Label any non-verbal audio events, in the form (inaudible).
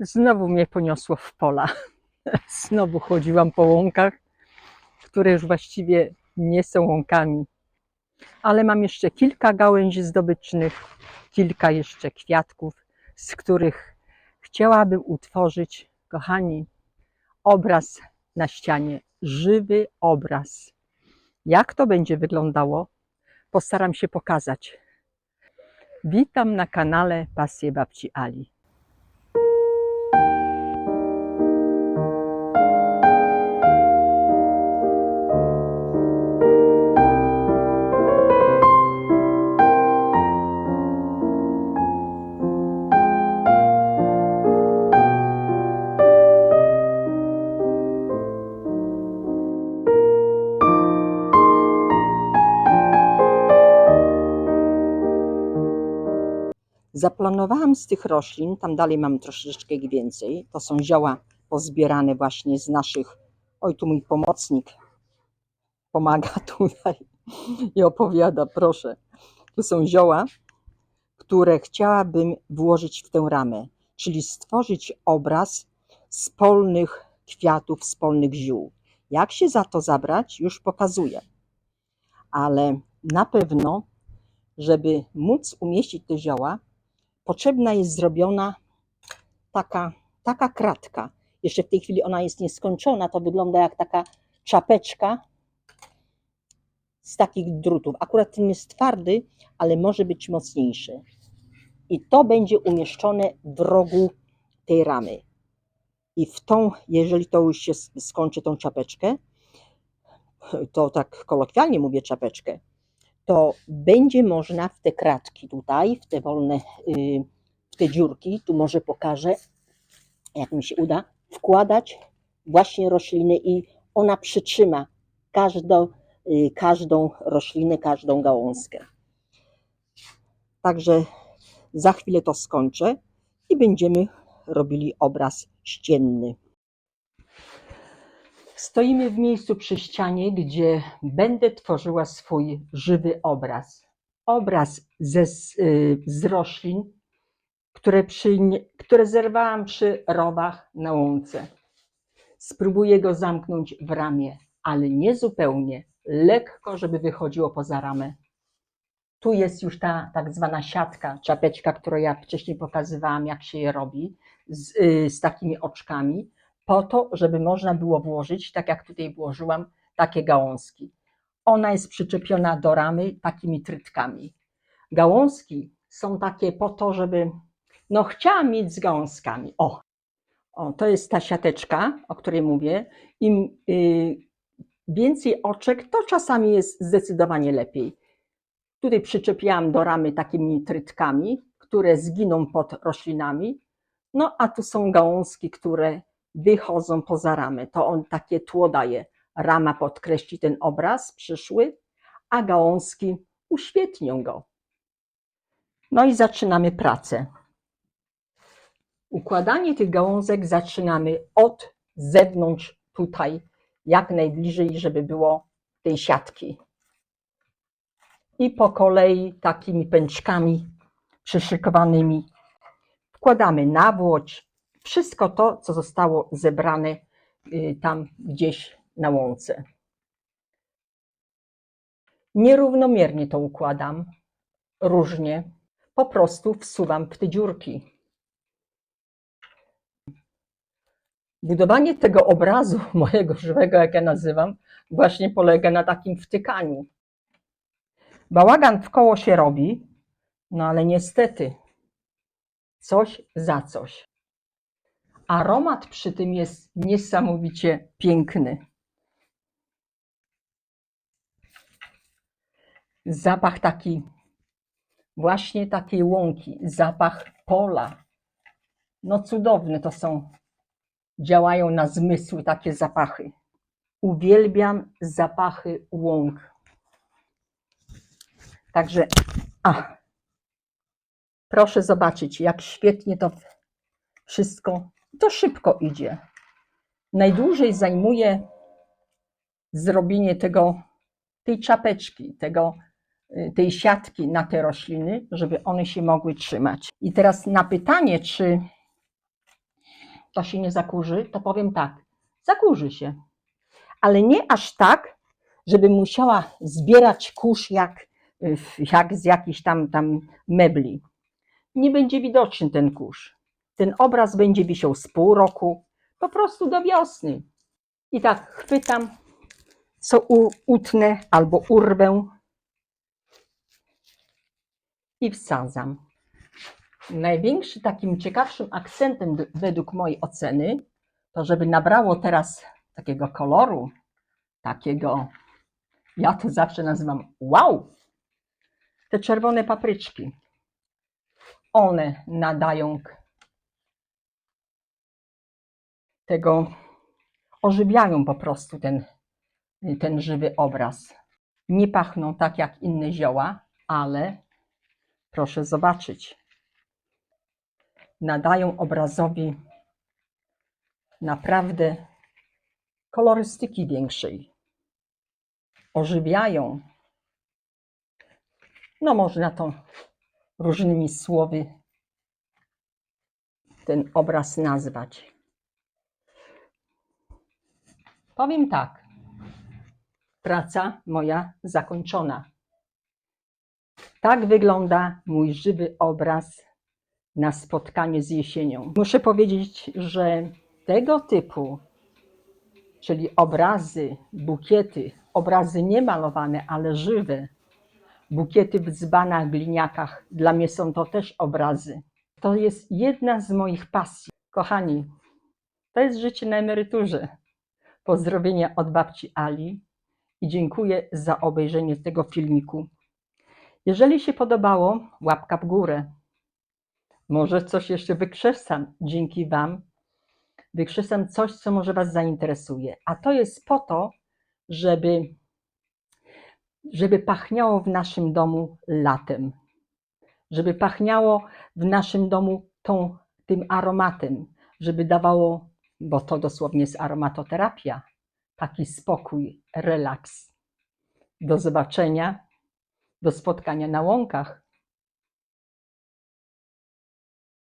Znowu mnie poniosło w pola. (laughs) Znowu chodziłam po łąkach, które już właściwie nie są łąkami. Ale mam jeszcze kilka gałęzi zdobycznych, kilka jeszcze kwiatków, z których chciałabym utworzyć, kochani, obraz na ścianie, żywy obraz. Jak to będzie wyglądało, postaram się pokazać. Witam na kanale Pasje Babci Ali. Zaplanowałam z tych roślin, tam dalej mam troszeczkę więcej. To są zioła pozbierane właśnie z naszych. Oj, tu mój pomocnik pomaga (laughs) tutaj i opowiada, proszę. Tu są zioła, które chciałabym włożyć w tę ramę, czyli stworzyć obraz z kwiatów, z ziół. Jak się za to zabrać, już pokazuję. Ale na pewno, żeby móc umieścić te zioła, potrzebna jest zrobiona taka, taka kratka. Jeszcze w tej chwili ona jest nieskończona, to wygląda jak taka czapeczka z takich drutów. Akurat ten jest twardy, ale może być mocniejszy. I to będzie umieszczone w rogu tej ramy. I w tą, jeżeli to już się skończy tą czapeczkę, to tak kolokwialnie mówię czapeczkę, to będzie można w te kratki tutaj, w te wolne, y, w te dziurki, tu może pokażę, jak mi się uda, wkładać właśnie rośliny i ona przytrzyma każdą, y, każdą roślinę, każdą gałązkę. Także za chwilę to skończę i będziemy robili obraz ścienny. Stoimy w miejscu przy ścianie, gdzie będę tworzyła swój żywy obraz. Obraz ze, y, z roślin, które, przy, które zerwałam przy rowach na łące. Spróbuję go zamknąć w ramię, ale nie zupełnie, lekko, żeby wychodziło poza ramę. Tu jest już ta tak zwana siatka, czapeczka, którą ja wcześniej pokazywałam, jak się je robi, z, y, z takimi oczkami po to, żeby można było włożyć, tak jak tutaj włożyłam, takie gałązki. Ona jest przyczepiona do ramy takimi trytkami. Gałązki są takie po to, żeby, no chciałam mieć z gałązkami. O, o to jest ta siateczka, o której mówię. Im y, więcej oczek, to czasami jest zdecydowanie lepiej. Tutaj przyczepiłam do ramy takimi trytkami, które zginą pod roślinami. No a tu są gałązki, które wychodzą poza ramę. To on takie tło daje. Rama podkreśli ten obraz przyszły, a gałązki uświetnią go. No i zaczynamy pracę. Układanie tych gałązek zaczynamy od zewnątrz tutaj, jak najbliżej, żeby było tej siatki. I po kolei takimi pęczkami przyszykowanymi wkładamy nawłoć, wszystko to, co zostało zebrane y, tam gdzieś na łące. Nierównomiernie to układam, różnie, po prostu wsuwam w te dziurki. Budowanie tego obrazu (laughs) mojego żywego, jak ja nazywam, właśnie polega na takim wtykaniu. Bałagan w koło się robi, no ale niestety coś za coś. Aromat przy tym jest niesamowicie piękny. Zapach taki, właśnie takiej łąki, zapach pola. No cudowne to są, działają na zmysły takie zapachy. Uwielbiam zapachy łąk. Także, a, proszę zobaczyć, jak świetnie to wszystko to szybko idzie. Najdłużej zajmuje zrobienie tego, tej czapeczki, tego, y, tej siatki na te rośliny, żeby one się mogły trzymać. I teraz na pytanie, czy to się nie zakurzy, to powiem tak, zakurzy się. Ale nie aż tak, żeby musiała zbierać kurz jak, y, jak z jakichś tam, tam mebli. Nie będzie widoczny ten kurz. Ten obraz będzie wisiał z pół roku, po prostu do wiosny. I tak chwytam, co utnę albo urwę i wsadzam. Największym takim ciekawszym akcentem według mojej oceny, to żeby nabrało teraz takiego koloru, takiego, ja to zawsze nazywam wow, te czerwone papryczki. One nadają tego, ożywiają po prostu ten, ten żywy obraz. Nie pachną tak jak inne zioła, ale proszę zobaczyć, nadają obrazowi naprawdę kolorystyki większej. Ożywiają. No, można to różnymi słowy ten obraz nazwać. Powiem tak. Praca moja zakończona. Tak wygląda mój żywy obraz na spotkanie z jesienią. Muszę powiedzieć, że tego typu, czyli obrazy, bukiety, obrazy nie malowane, ale żywe, bukiety w dzbanach, gliniakach, dla mnie są to też obrazy. To jest jedna z moich pasji. Kochani, to jest życie na emeryturze. Pozdrowienia od babci Ali i dziękuję za obejrzenie tego filmiku. Jeżeli się podobało, łapka w górę. Może coś jeszcze wykrzesam dzięki Wam. Wykrzesam coś, co może Was zainteresuje. A to jest po to, żeby, żeby pachniało w naszym domu latem. Żeby pachniało w naszym domu tą, tym aromatem. Żeby dawało, bo to dosłownie jest aromatoterapia, taki spokój, relaks. Do zobaczenia, do spotkania na łąkach.